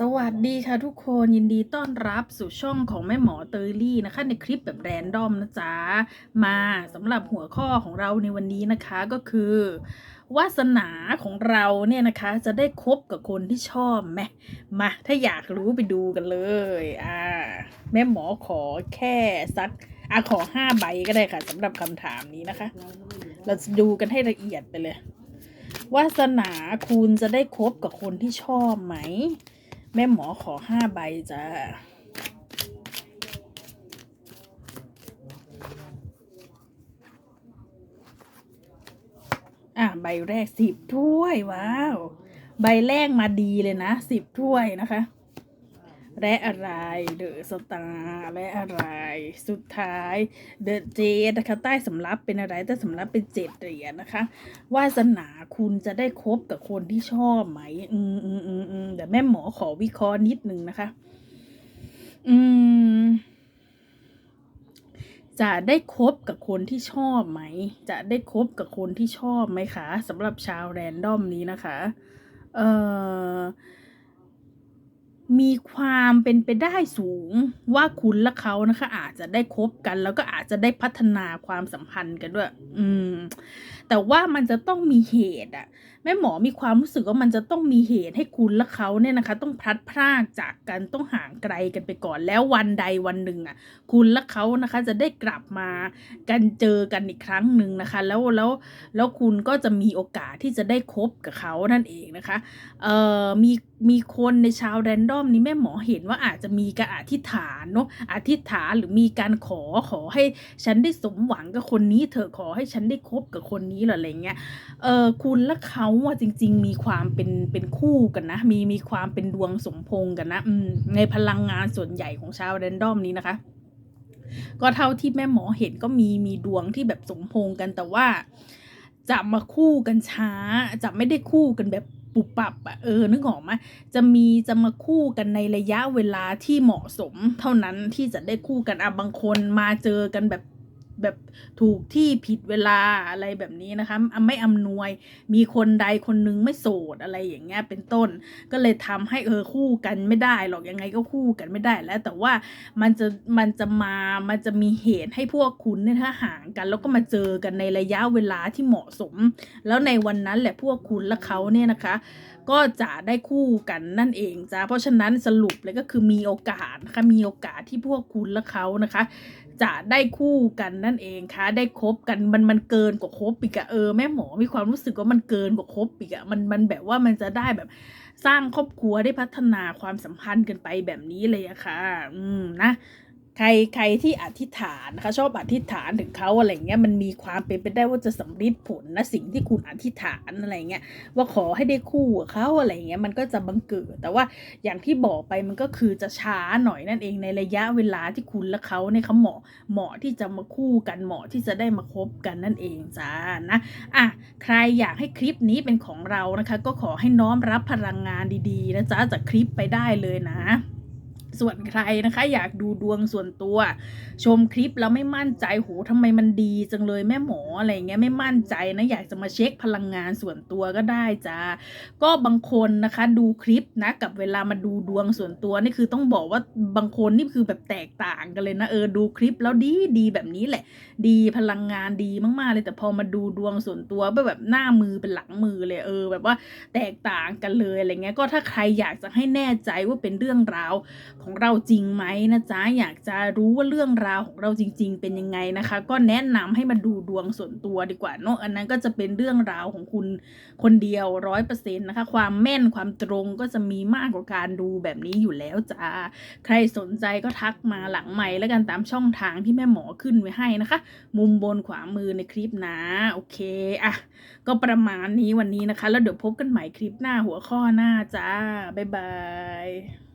สวัสดีค่ะทุกคนยินดีต้อนรับสู่ช่องของแม่หมอเตยลี่นะคะ ในคลิปแบบแรนดอมนะจ๊ะ มาสำหรับหัวข้อของเราในวันนี้นะคะก็คือวาสนาของเราเนี่ยนะคะ จะได้คบกับคนที่ชอบไหมมาถ้าอยากรู้ไปดูกันเลยอ่าแม่หมอขอแค่สักอะขอห้าใบก็ได้ค่ะสำหรับคำถามนี้นะคะ เราจะดูกันให้ละเอียดไปเลยวาสนาคุณจะได้คบกับคนที่ชอบไหม แม่หมอขอห้าใบจ้าอะใบแรกสิบถ้วยว้าว ใบแรกมาดีเลยนะสิบถ้วยนะคะ และอะไรเดอะสตาร์และอะไรสุดท้ายเดอะเจนะคะใต้สำรับเป็นอะไรใต้สำรับเป็นเจ็ดเหรียญนะคะวาสนาคุณจะได้คบกับคนที่ชอบไหม อืมอืม แม่หมอขอวิเคราะห์นิดนึงนะคะ อืม จะได้คบกับคนที่ชอบไหม จะได้คบกับคนที่ชอบไหมคะสำหรับชาวแรนดอมนี้นะคะ เอ่อมีความเป็นไปได้สูงว่าคุณและเขานะคะ อาจจะได้คบกัน แล้วก็อาจจะได้พัฒนาความสัมพันธ์กันด้วย อืม แต่ว่ามันจะต้องมีเหตุอะ แม่หมอมีความรู้สึกว่ามันจะต้องมีเหตุให้คุณและเขาเนี่ยนะคะ ต้องพลัดพรากจากกันต้องห่างไกลกันไปก่อน แล้ววันใดวันหนึ่งอะคุณและเขานะคะ จะได้กลับมากันเจอกันอีกครั้งหนึ่งนะคะ แล้วแล้วแล้วคุณก็จะมีโอกาสที่จะได้คบกับเขานั่นเองนะคะเอ่อมีมีคนในชาวแรนดอมนี้แม่หมอเห็นว่าอาจจะมีการอธิษฐานเนาะอธิษฐานหรือมีการขอขอให้ฉันได้สมหวังกับคนนี้เถอขอให้ฉันได้คบกับคนนี้หรืออะไรเงี้ยเออคุณและเขาอะจริง ๆ มีความเป็นเป็นคู่กันนะ มีมีความเป็นดวงสมพงกันนะในพลังงานส่วนใหญ่ของชาวแรนดอมนี้นะคะ ก็เท่าที่แม่หมอเห็นก็มีมีดวงที่แบบสมพงกันแต่ว่าจะมาคู่กันช้า จะไม่ได้คู่กันแบบปุบปับอะเออนึกออกไหมจะมีจะมาคู่กันในระยะเวลาที่เหมาะสม เท่านั้นที่จะได้คู่กันอะบางคนมาเจอกันแบบ แบบถูกที่ผิดเวลาอะไรแบบนี้นะคะไม่อำนวยมีคนใดคนหนึงไม่โสดอะไรอย่างเงี้ยเป็นต้น ก็เลยทำให้เออคู่กันไม่ได้หรอกยังไงก็คู่กันไม่ได้แล้ว แต่ว่ามันจะมันจะมามันจะมีเหตุให้พวกคุณเนี่ยถ้าห่างกัน แล้วก็มาเจอกันในระยะเวลาที่เหมาะสม แล้วในวันนั้นแหละพวกคุณและเขาเนี่ยนะคะ ก็จะได้คู่กันนั่นเองจ้าเพราะฉะนั้นสรุปเลยก็คือมีโอกาสนะคะมีโอกาสที่พวกคุณและเขานะคะจะได้คู่กันนั่นเองค่ะ ได้คบกันมันมันเกินกว่าคบปีกอะเออแม่หมอมีความรู้สึกว่ามันเกินกว่าคบปีกอะมันมันแบบว่ามันจะได้แบบสร้างครอบครัวได้พัฒนาความสัมพันธ์กันไปแบบนี้เลยอะค่ะ อืมนะ ใครใครที่อธิษฐานนะคะชอบอธิษฐานถึงเขาอะไรเงี้ยมันมีความเป็นไปได้ว่าจะสำลิดผลนะสิ่งที่คุณอธิษฐานอะไรเงี้ยว่าขอให้ได้คู่กับเขาอะไรเงี้ยมันก็จะบังเกิด แต่ว่าอย่างที่บอกไปมันก็คือจะช้าหน่อยนั่นเองในระยะเวลาที่คุณและเขาเนี่ยเขาเหมาะเหมาะที่จะมาคู่กันเหมาะที่จะได้มาคบกันนั่นเองจ้านะอะใครอยากให้คลิปนี้เป็นของเรานะคะ ก็ขอให้น้อมรับพลังงานดีๆนะจ๊ะจากคลิปไปได้เลยนะ ส่วนใครนะคะ อยากดูดวงส่วนตัว ชมคลิปแล้วไม่มั่นใจโหทำไมมันดีจังเลยแม่หมออะไรเงี้ยไม่มั่นใจนะอยากจะมาเช็คพลังงานส่วนตัวก็ได้จ้าก็บางคนนะคะดูคลิปนะกับเวลามาดูดวงส่วนตัวนี่คือต้องบอกว่าบางคนนี่คือแบบแตกต่างกันเลยนะเออดูคลิปแล้วดีดีแบบนี้แหละ ดีพลังงานดีมากๆเลยแต่พอมาดูดวงส่วนตัวแบบหน้ามือเป็นหลังมือเลยเออ แบบว่าแตกต่างกันเลยอะไรเงี้ยก็ถ้าใครอยากจะให้แน่ใจว่าเป็นเรื่องราวของเราจริงไหมนะจ๊ะอยากจะรู้ว่าเรื่องราวของเราจริง ๆ เป็นยังไงนะคะ ก็แนะนำให้มาดูดวงส่วนตัวดีกว่าเนอะอันนั้นก็จะเป็นเรื่องราวของคุณคนเดียวร้อยเปอร์เซ็นต์นะคะ ความแม่นความตรงก็จะมีมากกว่าการดูแบบนี้อยู่แล้วจ้าใครสนใจก็ทักมาหลังใหม่แล้วกันตามช่องทางที่แม่หมอขึ้นไว้ให้นะคะ มุมบนขวามือในคลิปนะโอเคอะก็ประมาณนี้วันนี้นะคะ แล้วเดี๋ยวพบกันใหม่คลิปหน้าหัวข้อหน้าจ้าบ๊ายบาย